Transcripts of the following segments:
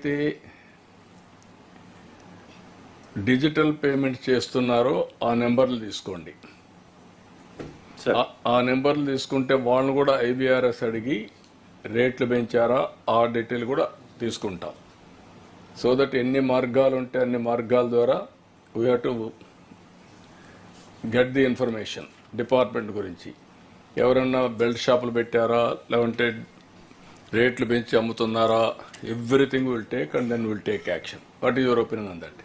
అయితే digital payment చేస్తున్నారో ఆ నెంబర్లు తీసుకోండి. ఆ- నెంబర్లు తీసుకుంటే వాళ్ళని కూడా ఐబీఆర్ఎస్ అడిగి రేట్లు పెంచారా ఆ డీటెయిల్ కూడా తీసుకుంటాం. సో దట్ ఎన్ని మార్గాలు ఉంటే అన్ని మార్గాల ద్వారా we have to get the information department గురించి. ఎవరన్నా బెల్ట్ షాపులు పెట్టారా లేదంటే రేట్లు పెంచి అమ్ముతున్నారా? Everything will take and then will take action. What is your opinion on that?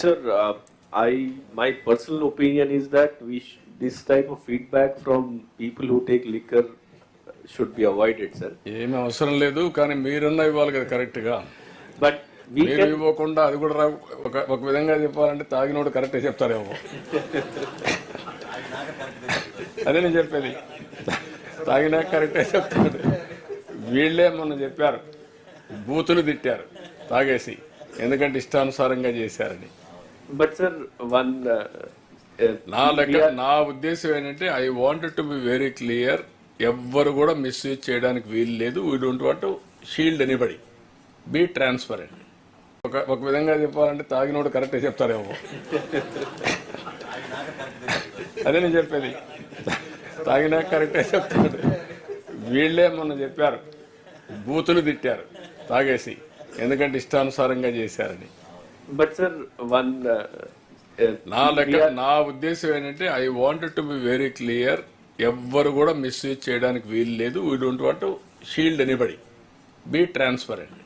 Sir, I my personal opinion is that we sh- this type of feedback from people who take liquor should be avoided, sir. ఏమీ అవసరం లేదు కానీ మీరన్నా ఇవ్వాలి కదా కరెక్ట్గా. We మీరు ఇవ్వకుండా అది కూడా ఒక ఒక విధంగా చెప్పాలంటే తాగినోడు కరెక్టే చెప్తారేమో. అదే నేను చెప్పేది. తాగినా కరెక్టే చెప్తాడు. వీళ్ళే మొన్న చెప్పారు బూతులు తిట్టారు తాగేసి ఎందుకంటే ఇష్టానుసారంగా చేశారని. but sir one uh, uh, నా లెక్క నా ఉద్దేశం ఏంటంటే I wanted to be very clear ఎవ్వరు కూడా మిస్యూజ్ చేయడానికి వీలు లేదు we don't want shield anybody be transparent ఒక ఒక విధంగా చెప్పాలంటే తాగినోడు కరెక్టే చెప్తారేమో. అదే నేను చెప్పేది. తాగినా కరెక్టే చెప్తాడు. వీళ్ళే మొన్న చెప్పారు బూతులు తిట్టారు తాగేసి ఎందుకంటే ఇష్టానుసారంగా చేశారని. but sir one uh, uh, నా లెక్క నా ఉద్దేశం ఏంటంటే I wanted to be very clear ఎవ్వరు కూడా మిస్యూజ్ చేయడానికి వీలు లేదు we don't want shield anybody be transparent